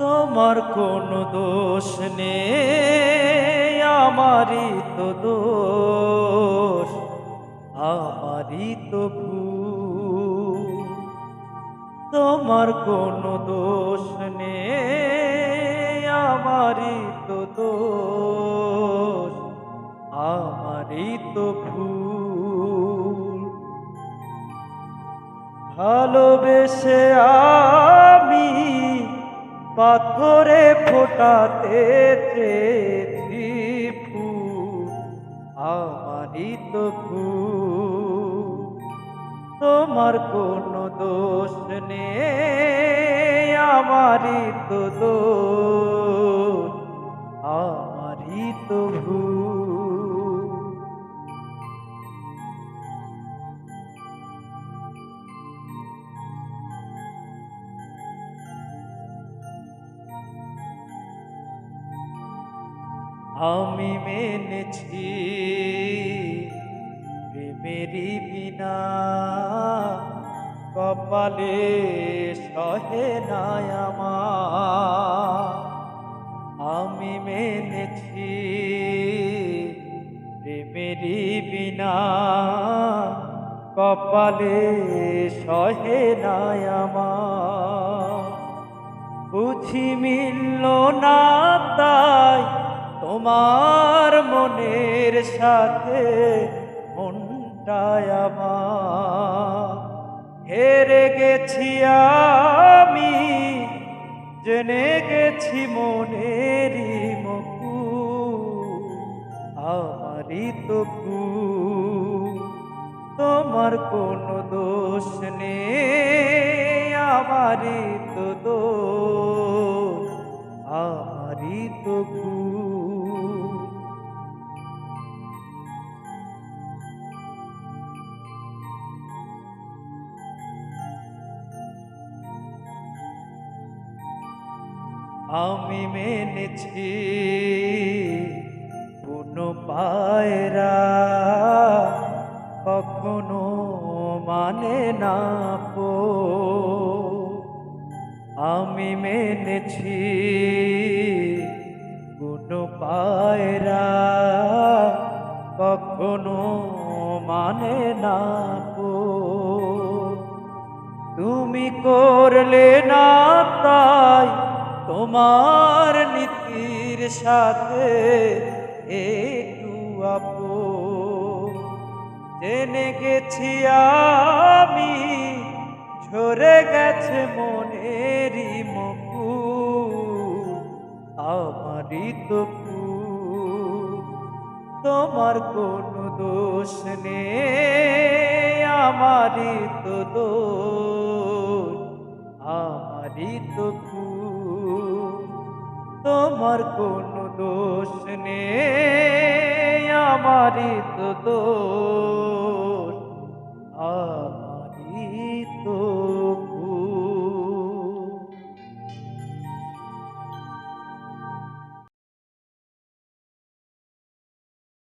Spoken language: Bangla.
তোমার কোনো দোষ নেই, আমারই তো দোষ, আমারই তো ভুল। তোমার কোনো দোষ নেই, আমারই তো দোষ, আমারই তো ভুল। ভালোবেসে আমি পাথরে ফোটাতে চেয়েছি ফুল আমারই তো তোমার কোনো দোষ নেই আমারই তো দোষ। আমি মেনেছি প্রেমেরই বিনা। কপালে সহে আমার। আমি মেনেছি প্রেমেরই বিনা। কপালে সহে আমার। বুঝি মিলল না তাই তোমার মনের সাথে মনটায় আমার। হেরে গেছি আমি, জেনে গেছি মনেরই মকু আমারই তো ভুল তোমার কোনো দোষ নেই, আমারই তো দোষ। আমারই তো ভুল আমি মেনেছি, কোনো পায়রা কখনো মানে না পো। আমি মেনেছি, কোনো পায়রা কখনো মানে না পো। তুমি করলে না তাই তোমার নীতির সাথে একটু আপো জেনে গেছি আমি, ঝরে গেছে মনেরই মকু আমারই তো ভুল। তোমার কোনো দোষ নেই, আমারই তো দোষ, আমারই তো ভুল। তোমার কোনো দোষ নেই আমারই তো দোষ আমারই তো